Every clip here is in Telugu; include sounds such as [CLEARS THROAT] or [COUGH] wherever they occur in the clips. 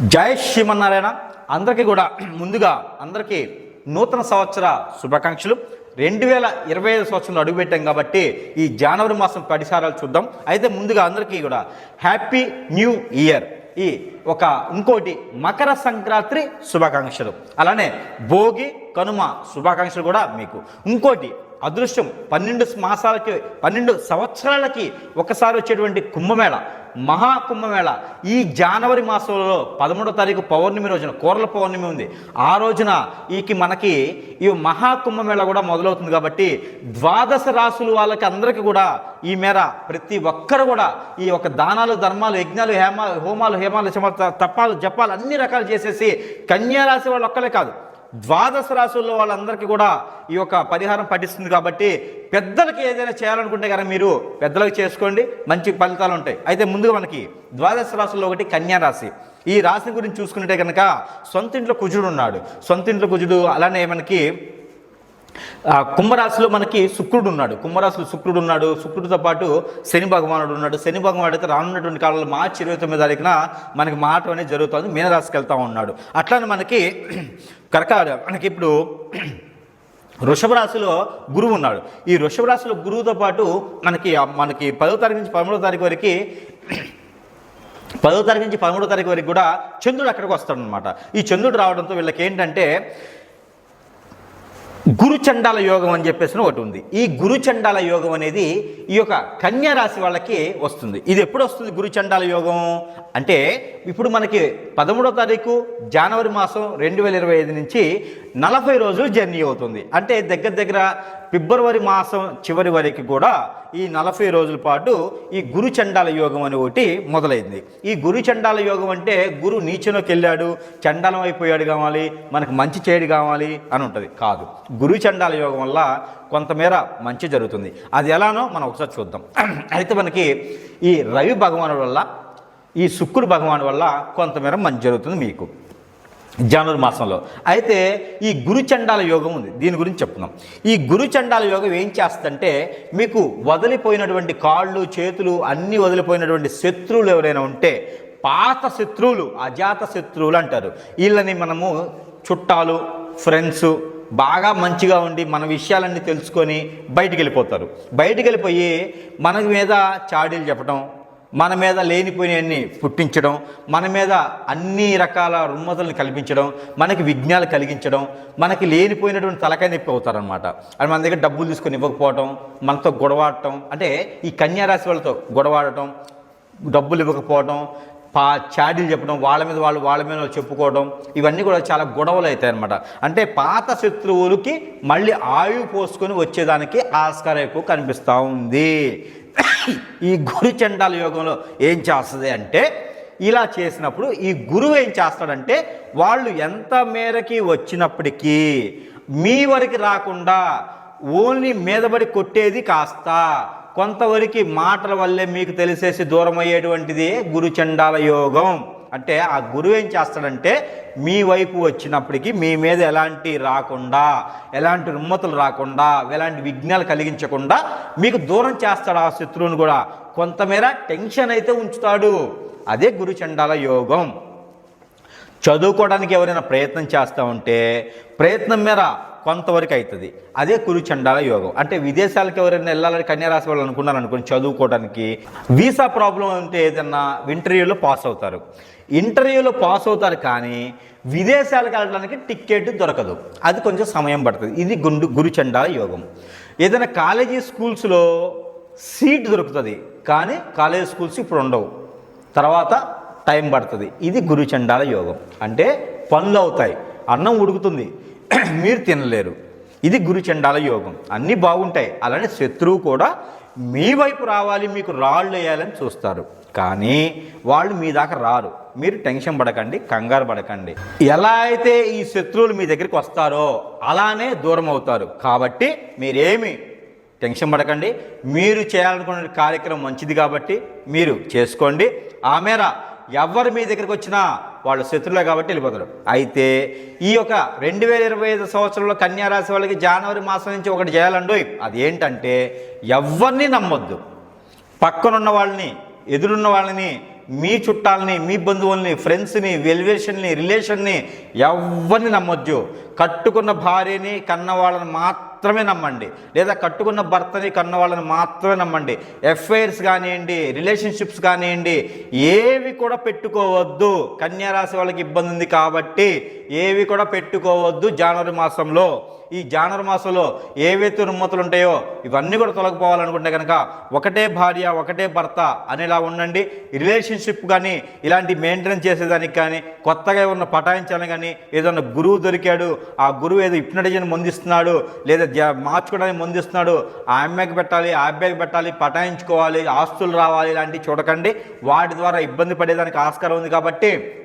జయ శ్రీమన్నారాయణ. అందరికీ కూడా ముందుగా అందరికీ నూతన సంవత్సర శుభాకాంక్షలు. రెండు వేల ఇరవై ఐదు సంవత్సరంలో అడుగుపెట్టాం కాబట్టి ఈ జనవరి మాసం పరిసారాలు చూద్దాం. అయితే ముందుగా అందరికీ కూడా హ్యాపీ న్యూ ఇయర్. ఈ ఒక ఇంకోటి మకర సంక్రాంతి శుభాకాంక్షలు. అలానే భోగి కనుమ శుభాకాంక్షలు కూడా మీకు. ఇంకోటి అదృష్టం పన్నెండు మాసాలకి పన్నెండు సంవత్సరాలకి ఒకసారి వచ్చేటువంటి కుంభమేళ మహా కుంభమేళ. ఈ జనవరి మాసంలో పదమూడో తారీఖు పౌర్ణమి రోజున కూరల పౌర్ణమి ఉంది. ఆ రోజున ఈకి మనకి ఈ మహా కుంభమేళ కూడా మొదలవుతుంది కాబట్టి ద్వాదశ రాసులు వాళ్ళకి అందరికీ కూడా ఈ మేర ప్రతి ఒక్కరు కూడా ఈ యొక్క దానాలు ధర్మాలు యజ్ఞాలు హేమ హోమాలు హేమాలు శమ- తప్పాలు జపాలు అన్ని రకాలు చేసేసి కన్యారాశి వాళ్ళు ఒక్కలే కాదు. ద్వాదశ రాశుల్లో వాళ్ళందరికీ కూడా ఈ యొక్క పరిహారం పఠిస్తుంది కాబట్టి పెద్దలకి ఏదైనా చేయాలనుకుంటే కనుక మీరు పెద్దలకు చేసుకోండి మంచి ఫలితాలు ఉంటాయి. అయితే ముందుగా మనకి ద్వాదశ రాశుల్లో ఒకటి కన్యా రాశి. ఈ రాశి గురించి చూసుకుంటే కనుక సొంత ఇంట్లో కుజుడు ఉన్నాడు. సొంత ఇంట్లో కుజుడు అలానే మనకి కుంభరాశిలో మనకి శుక్రుడు ఉన్నాడు. కుంభరాశిలో శుక్రుడు ఉన్నాడు. శుక్రుడితో పాటు శని భగవానుడు ఉన్నాడు. శని భగవానుడు అయితే రానున్నటువంటి కాలంలో మార్చి ఇరవై తొమ్మిది తారీఖున మనకి మాట అనేది జరుగుతుంది. మీనరాశికి వెళ్తూ ఉన్నాడు. అట్లానే మనకి [CLEARS THROAT] కరకాడ మనకి ఇప్పుడు [CLEARS THROAT] వృషభ రాశిలో గురువు ఉన్నాడు. ఈ వృషభ రాశిలో గురువుతో పాటు మనకి మనకి పదో తారీఖు నుంచి పదమూడో తారీఖు వరకు [CLEARS THROAT] పదో తారీఖు నుంచి పదమూడో తారీఖు వరకు కూడా చంద్రుడు అక్కడికి వస్తాడనమాట ఈ చంద్రుడు రావడంతో వీళ్ళకి ఏంటంటే గురుచండాల యోగం అని చెప్పేసి ఒకటి ఉంది. ఈ గురుచండాల యోగం అనేది ఈ యొక్క కన్యా రాశి వాళ్ళకి వస్తుంది. ఇది ఎప్పుడు వస్తుంది గురుచండాల యోగం? అంటే ఇప్పుడు మనకి పదమూడో తారీఖు జనవరి మాసం రెండు వేల ఇరవై ఐదు నుంచి నలభై రోజులు జర్నీ అవుతుంది. అంటే దగ్గర దగ్గర ఫిబ్రవరి మాసం చివరి వరకు కూడా ఈ నలభై రోజుల పాటు ఈ గురు చండాల యోగం అని ఒకటి మొదలైంది. ఈ గురు చండాల యోగం అంటే గురు నీచలోకి వెళ్ళాడు చండాలం అయిపోయాడు కావాలి మనకు మంచి చేయడు కావాలి అని ఉంటుంది. కాదు. గురు చండాల యోగం వల్ల కొంతమేర మంచి జరుగుతుంది. అది ఎలానో మనం ఒకసారి చూద్దాం. అయితే మనకి ఈ రవి భగవానుడు వల్ల ఈ శుక్రుడు భగవాను వల్ల కొంతమేర మంచి జరుగుతుంది మీకు. జనవరి మాసంలో. అయితే ఈ గురుచండాల యోగం ఉంది. దీని గురించి చెప్తున్నాం ఈ గురుచండాల యోగం ఏం చేస్తంటే మీకు వదిలిపోయినటువంటి కాళ్ళు చేతులు అన్నీ వదిలిపోయినటువంటి శత్రువులు ఎవరైనా ఉంటే పాత శత్రువులు అజాత శత్రువులు అంటారు. వీళ్ళని మనము చుట్టాలు ఫ్రెండ్స్ బాగా మంచిగా ఉండి మన విషయాలన్నీ తెలుసుకొని బయటికి వెళ్ళిపోతారు. బయటికి వెళ్ళిపోయి మన మీద చాడీలు చెప్పడం మన మీద లేనిపోయినవన్నీ పుట్టించడం మన మీద అన్ని రకాల రుమ్మతులను కల్పించడం మనకి విఘ్నాలు కలిగించడం మనకి లేనిపోయినటువంటి తలకాయ నొప్పి అవుతారనమాట అది మన దగ్గర డబ్బులు తీసుకొని ఇవ్వకపోవటం మనతో గొడవాడటం అంటే ఈ కన్యారాశి వాళ్ళతో గొడవాడటం డబ్బులు ఇవ్వకపోవడం పా చాడీలు చెప్పడం వాళ్ళ మీద వాళ్ళు వాళ్ళ మీద వాళ్ళు చెప్పుకోవడం ఇవన్నీ కూడా చాలా గొడవలు అవుతాయి అనమాట అంటే పాత శత్రువులకి మళ్ళీ ఆయువు పోసుకొని వచ్చేదానికి ఆస్కారం ఎక్కువ కనిపిస్తూ ఉంది. ఈ గురు చండాల యోగంలో ఏం చేస్తుంది అంటే ఇలా చేసినప్పుడు ఈ గురువు ఏం చేస్తాడంటే వాళ్ళు ఎంత మేరకి వచ్చినప్పటికీ మీ వరకు రాకుండా ఓన్లీ మీదబడి కొట్టేది కాస్త కొంతవరకు మాటల వల్లే మీకు తెలిసేసి దూరం అయ్యేటువంటిది గురుచండాల యోగం. అంటే ఆ గురువు ఏం చేస్తాడంటే మీ వైపు వచ్చినప్పటికీ మీ మీద ఎలాంటి రాకుండా ఎలాంటి రుమ్మతులు రాకుండా ఎలాంటి విఘ్నాలు కలిగించకుండా మీకు దూరం చేస్తాడు ఆ శత్రువుని కూడా. కొంతమేర టెన్షన్ అయితే ఉంచుతాడు. అదే గురు చండాల యోగం. చదువుకోవడానికి ఎవరైనా ప్రయత్నం చేస్తూ ఉంటే ప్రయత్నం మేర కొంతవరకు అవుతుంది అదే కురు చండాల యోగం. అంటే విదేశాలకు ఎవరైనా వెళ్ళాలని కన్యారాశి వాళ్ళు అనుకున్నారు చదువుకోవడానికి వీసా ప్రాబ్లం ఉంటే ఏదన్నా ఇంటర్వ్యూలో పాస్ అవుతారు. ఇంటర్వ్యూలో పాస్ అవుతారు కానీ విదేశాలకు వెళ్ళడానికి టికెట్ దొరకదు. అది కొంచెం సమయం పడుతుంది. ఇది గుండు గురుచండాల యోగం. ఏదైనా కాలేజీ స్కూల్స్లో సీట్ దొరుకుతుంది కానీ కాలేజీ స్కూల్స్ ఇప్పుడు ఉండవు. తర్వాత టైం పడుతుంది. ఇది గురుచండాల యోగం. అంటే పనులు అవుతాయి. అన్నం ఉడుకుతుంది. [CLEARS THROAT] మీరు తినలేరు. ఇది గురుచండాల యోగం. అన్నీ బాగుంటాయి. అలానే శత్రువు కూడా మీ వైపు రావాలి మీకు రాళ్ళు వేయాలని చూస్తారు. కానీ వాళ్ళు మీ దాకా రారు. మీరు టెన్షన్ పడకండి కంగారు పడకండి. ఎలా అయితే ఈ శత్రువులు మీ దగ్గరికి వస్తారో అలానే దూరం అవుతారు. కాబట్టి మీరేమి టెన్షన్ పడకండి. మీరు చేయాలనుకున్న కార్యక్రమం మంచిది కాబట్టి మీరు చేసుకోండి. ఆ మేర ఎవరు మీ దగ్గరికి వచ్చినా వాళ్ళు శత్రులే కాబట్టి వెళ్ళిపోతారు. అయితే ఈ యొక్క రెండు వేల ఇరవై ఐదు సంవత్సరంలో కన్యారాశి వాళ్ళకి జనవరి మాసం నుంచి ఒకటి చేయాలండి అది ఏంటంటే ఎవరిని నమ్మొద్దు. పక్కనున్న వాళ్ళని ఎదురున్న వాళ్ళని మీ చుట్టాలని మీ బంధువుల్ని ఫ్రెండ్స్ని వెల్వేషన్ని రిలేషన్ని ఎవరిని నమ్మొద్దు. కట్టుకున్న భార్యని కన్న వాళ్ళని మాత్రమే నమ్మండి. లేదా కట్టుకున్న భర్తని కన్న వాళ్ళని మాత్రమే నమ్మండి. ఎఫ్ఐఆర్స్ కానివ్వండి రిలేషన్షిప్స్ కానివ్వండి ఏవి కూడా పెట్టుకోవద్దు. కన్యారాశి వాళ్ళకి ఇబ్బంది ఉంది కాబట్టి ఏవి కూడా పెట్టుకోవద్దు జనవరి మాసంలో. ఈ జానర్ మాసంలో ఏవైతే రుమ్మతులు ఉంటాయో ఇవన్నీ కూడా తొలగిపోవాలనుకుంటే కనుక ఒకటే భార్య ఒకటే భర్త అనేలా ఉండండి. రిలేషన్షిప్ కానీ ఇలాంటి మెయింటైన్ చేసేదానికి కానీ కొత్తగా ఉన్న పటాయించాలని కానీ ఏదన్నా గురువు దొరికాడు ఆ గురువు ఏదో ఇప్నటిజన్ మందిస్తున్నాడు లేదా జ- మార్చుకోవడానికి ముందుస్తున్నాడు. ఆ అమ్మాయికి పెట్టాలి ఆ అబ్బాయికి పెట్టాలి పటాయించుకోవాలి ఆస్తులు రావాలి ఇలాంటివి చూడకండి. వాటి ద్వారా ఇబ్బంది పడేదానికి ఆస్కారం ఉంది కాబట్టి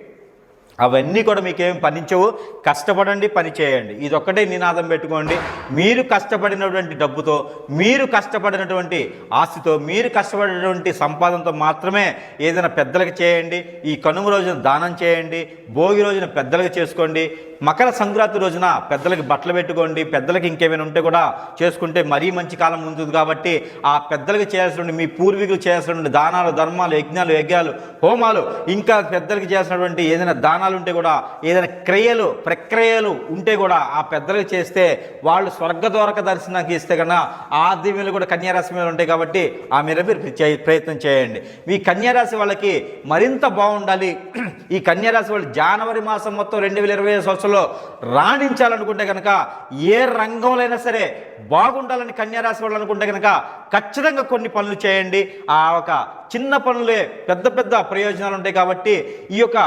అవన్నీ కూడా మీకేం పనించవు. కష్టపడండి పని చేయండి. ఇది ఒక్కటే నినాదం పెట్టుకోండి. మీరు కష్టపడినటువంటి డబ్బుతో మీరు కష్టపడినటువంటి ఆస్తితో మీరు కష్టపడినటువంటి సంపాదనతో మాత్రమే ఏదైనా పెద్దలకు చేయండి. ఈ కనుమ రోజున దానం చేయండి. భోగి రోజున పెద్దలకు చేసుకోండి. మకర సంక్రాంతి రోజున పెద్దలకి బట్టలు పెట్టుకోండి పెద్దలకి ఇంకేమైనా ఉంటే కూడా చేసుకుంటే మరీ మంచి కాలం ఉంటుంది కాబట్టి ఆ పెద్దలకి చేయాల్సినటువంటి మీ పూర్వీకులు చేయాల్సినటువంటి దానాలు ధర్మాలు యజ్ఞాలు యజ్ఞాలు హోమాలు ఇంకా పెద్దలకి చేయాల్సినటువంటి ఏదైనా దానాలు ఉంటే కూడా ఏదైనా క్రియలు ప్రక్రియలు ఉంటే కూడా ఆ పెద్దలకు చేస్తే వాళ్ళు స్వర్గద్వారక దర్శనానికి ఇస్తే కన్నా ఆ దివ్యులు కూడా కన్యారాశి మీద ఉంటాయి కాబట్టి ఆ మీద మీరు చే- ప్రయత్నం చేయండి. మీ కన్యారాశి వాళ్ళకి మరింత బాగుండాలి. ఈ కన్యారాశి వాళ్ళు జనవరి మాసం మొత్తం రెండు వేల ఇరవై సంవత్సరం జీవితంలో రాణించాలనుకుంటే కనుక ఏ రంగంలో అయినా సరే బాగుండాలని కన్యారాశి వాళ్ళు అనుకుంటే కనుక ఖచ్చితంగా కొన్ని పనులు చేయండి. ఆ ఒక చిన్న పనులే పెద్ద పెద్ద ప్రయోజనాలు ఉంటాయి కాబట్టి ఈ యొక్క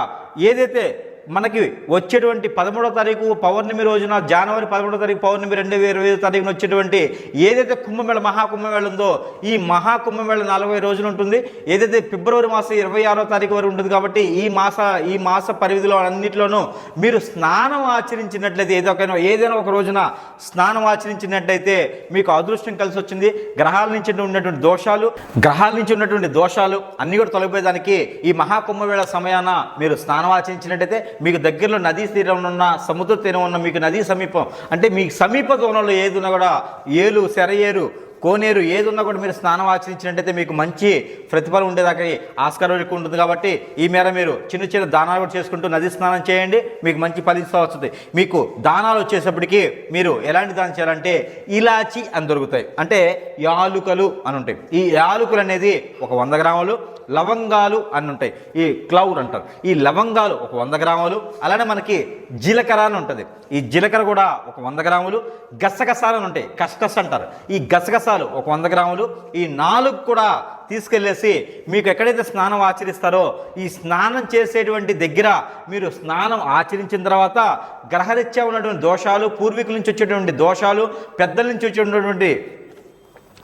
ఏదైతే మనకి వచ్చేటువంటి పదమూడో తారీఖు పౌర్ణమి రోజున జనవరి పదమూడో తారీఖు పౌర్ణమి రెండు వేల ఇరవై ఐదు తారీఖున వచ్చేటువంటి ఏదైతే కుంభమేళ మహాకుంభమేళ ఉందో ఈ మహాకుంభమేళ నలభై రోజులు ఉంటుంది. ఏదైతే ఫిబ్రవరి మాసం ఇరవై ఆరో తారీఖు వరకు ఉంటుంది కాబట్టి ఈ మాస ఈ మాస పరిధిలో అన్నింటిలోనూ మీరు స్నానం ఆచరించినట్లయితే ఏదో ఏదైనా ఒక రోజున స్నానం ఆచరించినట్లయితే మీకు అదృష్టం కలిసి వచ్చింది. గ్రహాల నుంచి ఉన్నటువంటి దోషాలు గ్రహాల నుంచి ఉన్నటువంటి దోషాలు అన్నీ కూడా తొలగిపోయేదానికి ఈ మహాకుంభమేళ సమయాన మీరు స్నానం ఆచరించినట్టయితే మీకు దగ్గరలో నదీ తీరం ఉన్న సముద్ర తీరం ఉన్న మీకు నదీ సమీపం. అంటే మీకు సమీప దూరంలో ఏది ఉన్నా కూడా ఏలు సెరయేరు కోనేరు ఏది ఉన్నా కూడా మీరు స్నానం ఆచరించినట్టయితే మీకు మంచి ప్రతిఫలం ఉండేదాకా ఆస్కారం ఎక్కువ ఉంటుంది కాబట్టి ఈ మేర మీరు చిన్న చిన్న దానాలు కూడా చేసుకుంటూ నది స్నానం చేయండి. మీకు మంచి ఫలితం వస్తుంది. మీకు దానాలు వచ్చేసప్పటికి మీరు ఎలాంటి దానం చేయాలంటే ఇలాచి అని దొరుకుతాయి. అంటే యాలుకలు అని ఉంటాయి. ఈ యాలుకలు అనేది ఒక వంద గ్రాములు లవంగాలు అని ఉంటాయి. ఈ క్లౌడ్ అంటారు. ఈ లవంగాలు ఒక వంద గ్రాములు అలానే మనకి జీలకర్ర అని ఉంటుంది. ఈ జీలకర్ర కూడా ఒక వంద గ్రాములు గసగసాలు అని ఉంటాయి. కసకస అంటారు. ఈ గసగసాలు ఒక వంద గ్రాములు ఈ నాలుగు కూడా తీసుకెళ్ళేసి మీకు ఎక్కడైతే స్నానం ఆచరిస్తారో ఈ స్నానం చేసేటువంటి దగ్గర మీరు స్నానం ఆచరించిన తర్వాత గ్రహరీత్యా ఉన్నటువంటి దోషాలు పూర్వీకుల నుంచి వచ్చేటువంటి దోషాలు పెద్దల నుంచి వచ్చేటువంటి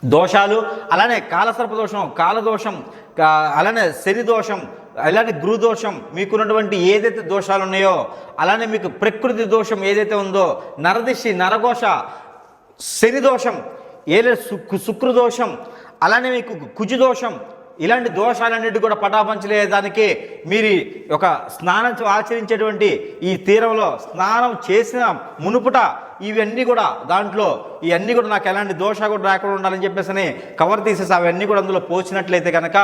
దోషాలు అలానే కాలసర్ప దోషం కాలదోషం అలానే శని దోషం అలానే గురుదోషం మీకున్నటువంటి ఏదైతే దోషాలు ఉన్నాయో అలానే మీకు ప్రకృతి దోషం ఏదైతే ఉందో నరదిశి నరఘోష శని దోషం ఏలే శుక్ర శుక్రదోషం అలానే మీకు కుజు దోషం ఇలాంటి దోషాలన్నిటి కూడా పటాపంచలేదానికి మీరు ఒక స్నానం ఆచరించేటువంటి ఈ తీరంలో స్నానం చేసిన మునుపుట ఇవన్నీ కూడా దాంట్లో ఇవన్నీ కూడా నాకు ఎలాంటి దోష కూడా రాకుండా ఉండాలని చెప్పేసి కవర్ తీసేసి అవన్నీ కూడా అందులో పోసినట్లయితే కనుక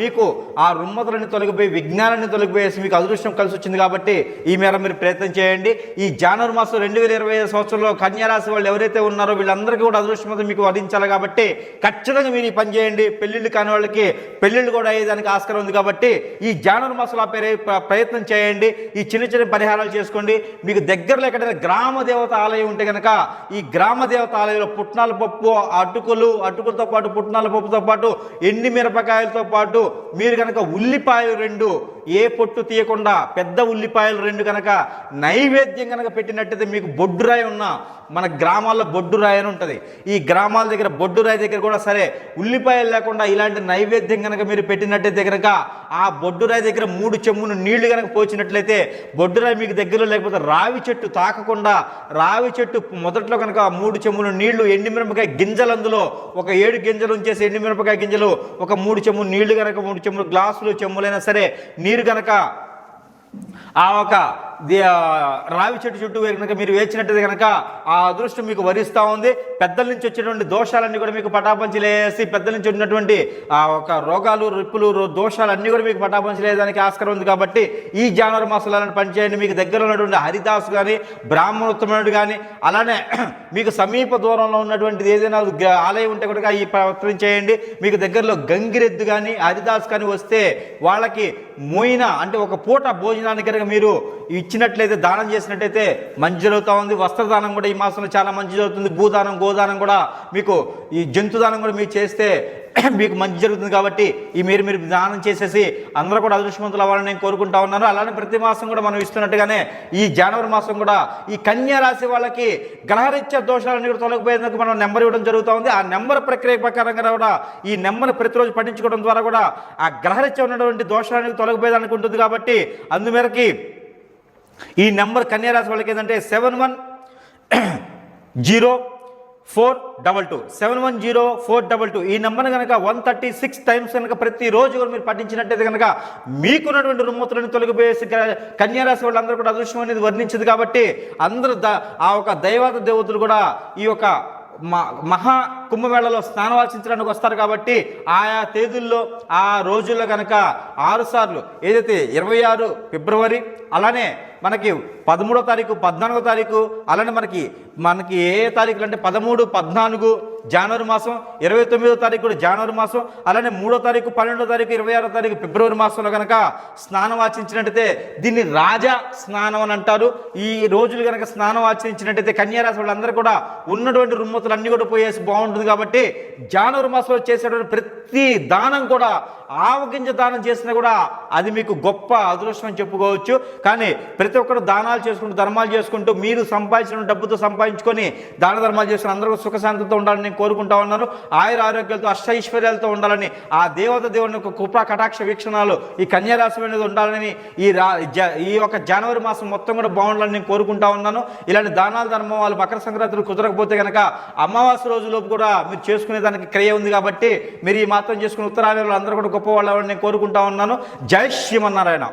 మీకు ఆ రుమ్మతులన్నీ తొలగిపోయి విజ్ఞానాన్ని తొలగిపోయేసి మీకు అదృష్టం కలిసి వచ్చింది కాబట్టి ఈ మేర మీరు ప్రయత్నం చేయండి. ఈ జానవరి మాసం రెండు వేల ఇరవై ఐదు సంవత్సరంలో కన్యారాశి వాళ్ళు ఎవరైతే ఉన్నారో వీళ్ళందరికీ కూడా అదృష్టం మీకు వరించాలి కాబట్టి ఖచ్చితంగా మీరు ఈ పని చేయండి. పెళ్ళిళ్ళు కాని వాళ్ళకి పెళ్ళిళ్ళు కూడా అయ్యేదానికి ఆస్కారం ఉంది కాబట్టి ఈ జానవరి మాసంలో ఆ పేరు ప్రయత్నం చేయండి. ఈ చిన్న చిన్న పరిహారాలు చేసుకోండి. మీకు దగ్గరలో ఎక్కడైనా గ్రామ దేవత ఆలయం ఉంటే కనుక ఈ గ్రామ దేవత ఆలయంలో పుట్నాల పప్పు అటుకులు అటుకులతో పాటు పుట్నాల పప్పుతో పాటు ఎండి మిరపకాయలతో పాటు మీరు కనుక ఉల్లిపాయలు రెండు ఏ పొట్టు తీయకుండా పెద్ద ఉల్లిపాయలు రెండు కనుక నైవేద్యం కనుక పెట్టినట్టయితే మీకు బొడ్డురాయి ఉన్న మన గ్రామాల్లో బొడ్డురాయి అని ఉంటుంది. ఈ గ్రామాల దగ్గర బొడ్డురాయి దగ్గర కూడా సరే ఉల్లిపాయలు లేకుండా ఇలాంటి నైవేద్యం కనుక మీరు పెట్టినట్టయితే కనుక ఆ బొడ్డురాయి దగ్గర మూడు చెమ్మును నీళ్ళు కనుక పోచినట్లయితే బొడ్డురాయి మీకు దగ్గరలో లేకపోతే రావి చెట్టు తాకకుండా రావి చెట్టు మొదట్లో కనుక మూడు చెమ్ములు నీళ్ళు ఎండిమిరపకాయ గింజలు అందులో ఒక ఏడు గింజలు ఉంచేసి ఎండిమిరపకాయ గింజలు ఒక మూడు చెమ్ము నీళ్ళు కనుక మూడు చెమ్ములు గ్లాసులు చెమ్ములైనా సరే నీరు కనుక ఆ ఒక రావి చెట్టు చుట్టూ కనుక మీరు వేచినట్టయితే కనుక ఆ అదృష్టం మీకు వరిస్తూ ఉంది. పెద్దల నుంచి వచ్చేటువంటి దోషాలన్నీ కూడా మీకు పటాపంచలేసి పెద్దల నుంచి ఉన్నటువంటి ఆ ఒక రోగాలు రిప్పులు రో- దోషాలన్నీ కూడా మీకు పటాపంచలేదానికి ఆస్కారం ఉంది కాబట్టి ఈ జానవరి మాసాలను పనిచేయండి. మీకు దగ్గర ఉన్నటువంటి హరిదాస్ కానీ బ్రాహ్మణోత్తముడు కానీ అలానే [CLEARS THROAT] మీకు సమీప దూరంలో ఉన్నటువంటిది ఏదైనా గ- ఆలయం ఉంటే కూడా ఈ ప్రవర్తన చేయండి. మీకు దగ్గరలో గంగిరెద్దు కానీ హరిదాస్ కానీ వస్తే వాళ్ళకి మోయిన అంటే ఒక పూట భోజనానికి కనుక మీరు ఇచ్చినట్లయితే దానం చేసినట్టయితే మంచి జరుగుతూ ఉంది. వస్త్రదానం కూడా ఈ మాసంలో చాలా మంచి జరుగుతుంది. భూదానం గోదానం కూడా మీకు ఈ జంతుదానం కూడా మీరు చేస్తే [CLEARS THROAT] మీకు మంచి జరుగుతుంది కాబట్టి ఈ మీరు మీరు దానం చేసేసి అందరూ కూడా అదృష్టవంతులు అవ్వాలని నేను కోరుకుంటా ఉన్నాను. అలానే ప్రతి మాసం కూడా మనం ఇస్తున్నట్టుగానే ఈ జనవరి మాసం కూడా ఈ కన్యా రాశి వాళ్ళకి గ్రహరీత్యా దోషాలన్నీ కూడా తొలగిపోయేందుకు మనం నెంబర్ ఇవ్వడం జరుగుతూ ఉంది. ఆ నెంబర్ ప్రక్రియ ప్రకారంగా కూడా ఈ నెంబర్ ప్రతిరోజు పఠించుకోవడం ద్వారా కూడా ఆ గ్రహరీత్యా ఉన్నటువంటి దోషాలన్నీ తొలగిపోయేదానికి ఉంటుంది కాబట్టి అందుమేరకి ఈ నెంబర్ కన్యారాశి వాళ్ళకి ఏంటంటే seven one zero four double two. Seven one zero four double two. ఈ నెంబర్ కనుక వన్ థర్టీ సిక్స్ టైమ్స్ కనుక ప్రతిరోజు కూడా మీరు పఠించినట్టయితే కనుక మీకున్నటువంటి రుమ్మతులను తొలగిపోయేసి కన్యారాశి వాళ్ళందరూ కూడా అదృష్టం అనేది వర్ణించదు కాబట్టి అందరూ ద ఆ ఒక దైవత దేవతలు కూడా ఈ యొక్క మ- మహా కుంభమేళలో స్నానవాసించడానికి వస్తారు కాబట్టి ఆయా తేదీల్లో ఆ రోజుల్లో కనుక ఆరుసార్లు ఏదైతే ఇరవై ఆరు ఫిబ్రవరి అలానే మనకి పదమూడో తారీఖు పద్నాలుగో తారీఖు అలానే మనకి మనకి ఏ తారీఖులు అంటే పదమూడు పద్నాలుగు జనవరి మాసం ఇరవై తొమ్మిదో తారీఖు కూడా జనవరి మాసం అలానే మూడో తారీఖు పన్నెండో తారీఖు ఇరవై ఆరో తారీఖు ఫిబ్రవరి మాసంలో కనుక స్నానం ఆచరించినట్టయితే దీన్ని రాజా స్నానం అని అంటారు. ఈ రోజులు కనుక స్నానం ఆచరించినట్టయితే కన్యారాశి వాళ్ళందరూ కూడా ఉన్నటువంటి రుమ్మతులు అన్నీ కూడా పోయేసి బాగుంటుంది కాబట్టి జనవరి మాసంలో చేసేటువంటి ప్రతి దానం కూడా ఆవు గింజ దానం చేసినా కూడా అది మీకు గొప్ప అదృష్టం చెప్పుకోవచ్చు. కానీ ప్రతి ఒక్కరు దానాలు చేసుకుంటూ ధర్మాలు చేసుకుంటూ మీరు సంపాదించిన డబ్బుతో సంపాదించుకొని దాన ధర్మాలు చేసుకుని అందరూ సుఖశాంతితో ఉండాలని నేను కోరుకుంటా ఉన్నాను. ఆయుర ఆరోగ్యాలతో అష్టైశ్వర్యాలతో ఉండాలని ఆ దేవత దేవుని యొక్క కృపా కటాక్ష వీక్షణాలు ఈ కన్యారాశి అనేది ఉండాలని ఈ రా జ- ఈ యొక్క జనవరి మాసం మొత్తం కూడా బాగుండాలని నేను కోరుకుంటా ఉన్నాను. ఇలాంటి దానాల ధర్మం వాళ్ళు మకర సంక్రాంతులు కుదరకపోతే కనుక అమావాస్య రోజులోపు కూడా మీరు చేసుకునే దానికి క్రియ ఉంది కాబట్టి మీరు ఈ మాత్రం చేసుకుని ఉత్తరాయణలో అందరూ కూడా గొప్ప వాళ్ళని నేను కోరుకుంటా ఉన్నాను. జై శ్రీమన్నారాయణ.